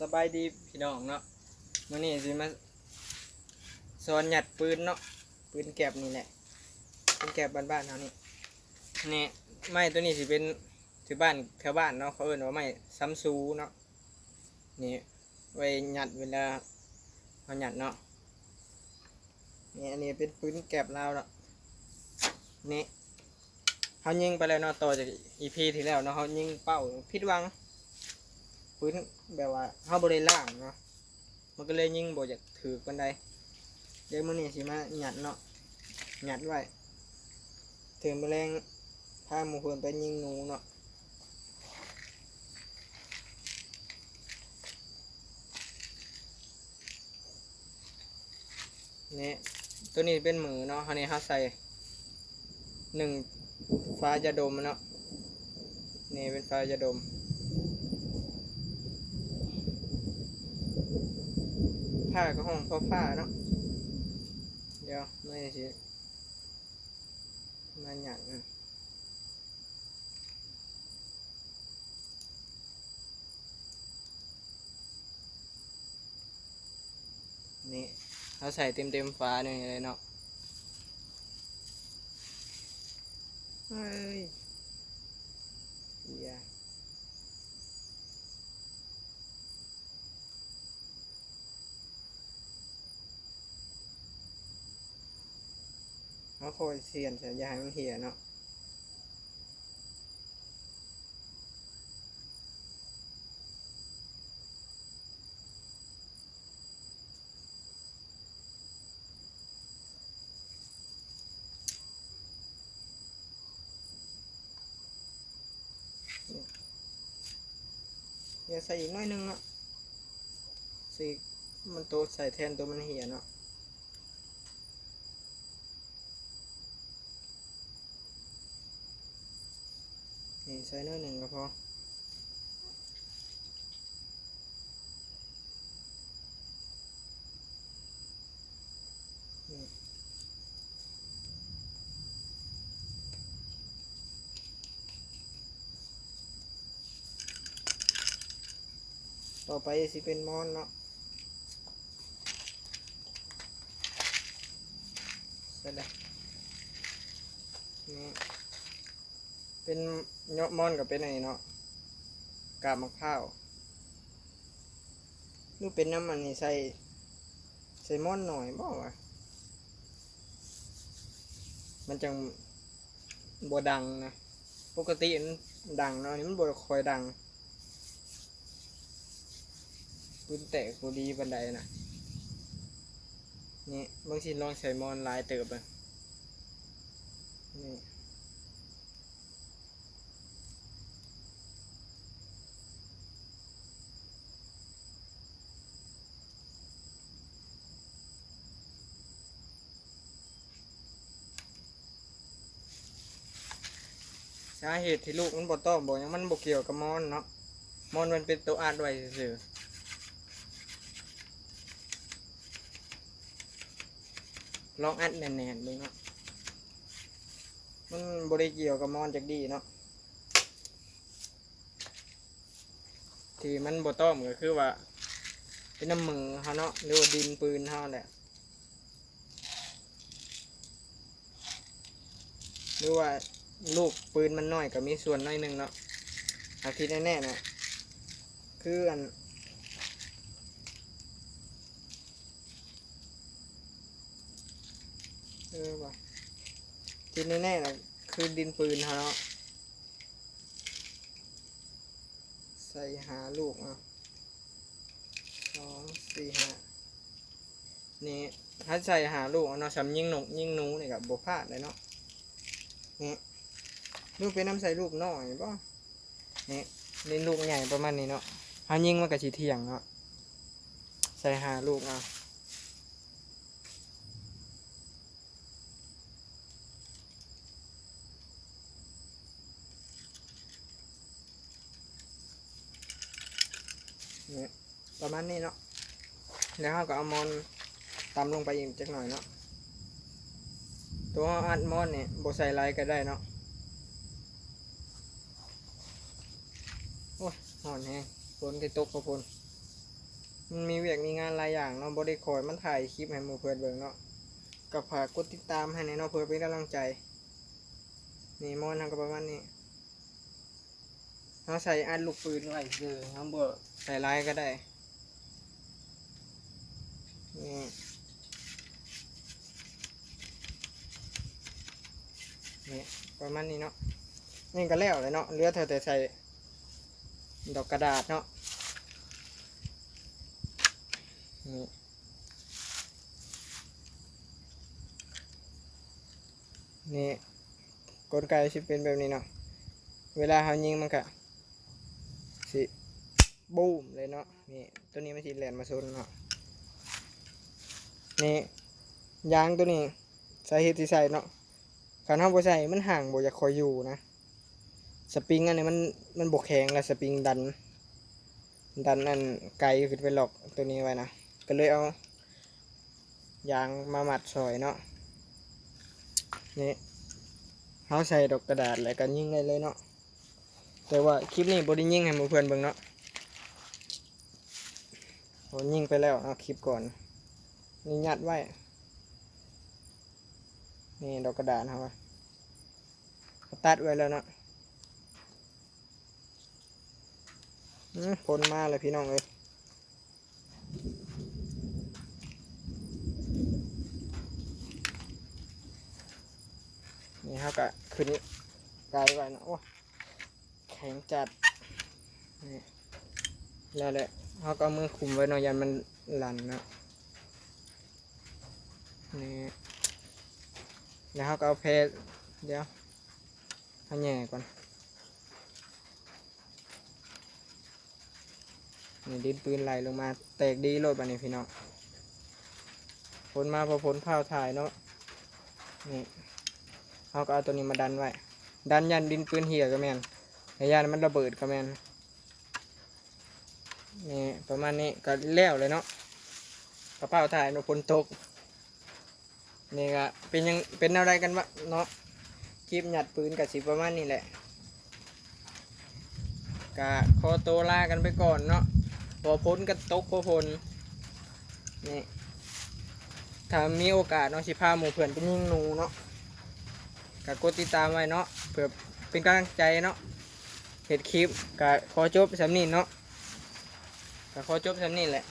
สบายดีพี่น้องเนาะมื้อนี้สิมาสอนหยัดปืนเนาะปืนแก็บนี่แหละปืนแก็บบ้านๆเฮานี่นี่ไม้ตัวนี้สิเป็นถือบ้านแถวบ้านเนาะเขาเอิ้นว่าไม้ซัมซูเนาะนี่ไว้หยัดเวลาเฮาหยัดเนาะนี่อันนี้เป็นปืนแก็บลาเนาะนี่เฮายิงไปแล้วเนาะต่อจาก EP ที่แล้วเนาะเฮายิงเป้าผิดวัง พื้นแบบว่าเฮาบ่ได้ล่างเนาะมันก็เลยยิงบ่อยากถือกันได้เดี๋ยวมื้อนี้สิมาหยัดเนาะหยัดไว้ถึงแมลงพาหมู่เพิ่นไปยิงหนูเนาะนี่ตัวนี้เป็นมือเนาะอันนี้เฮาใส่หนึ่งฟ้าจะดมเนาะนี่เป็นฟ้าจะดม ผ้าก็ห้องพอผ้าเนาะเดี๋ยวไม่สิมาหยัดนะนี่เราใส่เต็มเต็มฟ้าเนี่ยเลยเนาะเฮ้ยเหี้ย เขาคอยเสียนสียยายมันเหี่ยเนาะอย่าใส่อีกน้อยนึงเนาะสิมันตัวใส่แทนตัวมันเหี่ยเนาะ นี่ใส่หน้อยหนึ่งก็พอต่อไปสิเป็นมอนเนาะใส่เลยนี่ เป็นเนาะมอนกับเป็นอะไรเนาะกาบมะพร้าวนี่เป็นน้ำมันนี่ใส่ใส่มอนหน่อยบ่วะมันจังบ่ดังนะปกติมันดังเนาะอันนี่มันบ่คอยดังปืนแตกกูดีบันไดนะนี่บางทีลองใส่มอนลายเติบเลยนี่ สาเหตุที่ลูกมันบ่ต้อบบ่ยังมันบ่เกี่ยวกับมอนเนาะมอนมันเป็นตัวอาดไว้ซื่อลองอัดแน่นๆดูเนาะมันบ่ได้เกี่ยวกับมอนจักดีเนาะที่มันบ่ต้อมก็คือว่า เป็นน้ำมือเฮาเนาะหรือว่าดินปืนเฮาแหละหรือว่า ลูกปืนมันน้อยก็มีส่วนน้อยหนึ่งเนาะอาทิตย์แน่ๆนะคืออันเออว่ะที่แน่ๆนะคือดินปืนเขาเนาะใส่หาลูกอะสองสี่ห้านี่ถ้าใส่หาลูกเอาเนาะสำยิงหนกยิงนูนี่กับบพลาดเลยเนาะนี่ ลูกเป็นน้ำใส่ลูกน้อยป่ะนี่นี่ลูกใหญ่ประมาณนี้เนาะหายิงมันกับชีเทียงเนาะใส่หาลูกเอาเนี่ยประมาณนี้เนาะแล้วเราก็เอามอนตำลงไปอีกจักหน่อยเนาะตัวอัดมอนเนี่ยบใส่ลายก็ได้เนาะ โอ้ย หอนแฮงฝนก็ตกพอพนมันมีเวียกมีงานหลายอย่างเนาะบ่ได้คอยมันถ่ายคลิปให้หมู่เพื่อนเบิ่งเนาะก็ฝากกดติดตามให้ในเนาะเพื่อเป็นกำลังใจ นี่มอนทำก็ประมาณนี้เราใส่อัดลูกปืนไว้คือเราบ่ใส่ลายก็ได้นี่นี่ประมาณนี้เนาะนี่ก็แล้วเลยเนาะเหลือเธอแต่ใส่ ดอกกระดาษเนาะนี่นี่กลไกสิเป็นแบบนี้เนาะเวลาเขายิงมันก็สิบูมเลยเนาะนี่ตัวนี้มันสิแหลนมาชนเนาะนี่ยางตัวนี้ใสาเหตุที่ใส่เนาะคันเฮาบ่ใส่มันห่างบ่อยากคอยอยู่นะ สปริงอันนี้มันมันบกแข็งแล้วสปริงดัน ดันอันไกลขึ้นไปหลอกตัวนี้ไว้นะก็เลยเอายางมาหมัดซอยเนาะนี่เขาใส่ดอกกระดาษแล้วก็ยิงได้เลยเนาะแต่ว่าคลิปนี้บไดิยิงให้เพื่อนเบิ่งเนาะผมยิงไปแล้วเอาคลิปก่อนนี่ยัดไว้ นี่ดอกกระดาษครับตัดไว้แล้วเนาะ อืม พ้นมาเลยพี่น้องเลยนี่เขาก็ขึ้นไกลไว้นะโอ้แข็งจัดนี่แล้วแหละเขาก็เอามือคุมไว้หน่อยยันมันหลั่นนะนี่แล้วเขาก็เอาเพลเดี๋ยวให้แง่ก่อน นี่ดินปืนไหลลงมาแตกดีโลดบันนี้พี่น้องผลมาพอผลเผาถ่ายเนาะนี่เขาก็เอาตัวนี้มาดันไว้ดันยันดินปืนเหี่ยก็แมนยันมันระเบิดก็แมนนี่ประมาณนี้ก็แล้วเลยเนาะกระเป๋าถ่ายเนาะฝนตกนี่ก็เป็นยังเป็นอะไรกันวะเนาะคลิปหยัดปืนกับสิประมาณนี้แหละก็ขอตัวลากันไปก่อนเนาะ อพ้นก็ตกพอพ้นนี่ถ้ามีโอกาสเนาะสิพาหมู่เพื่อนไปยิงหนูเนาะก็กดติดตามไว้เนาะเพื่อเป็นกำลังใจเนาะเห็ดคลิปก็ขอจบสำนีเนาะก็ขอจบสำนีแหละ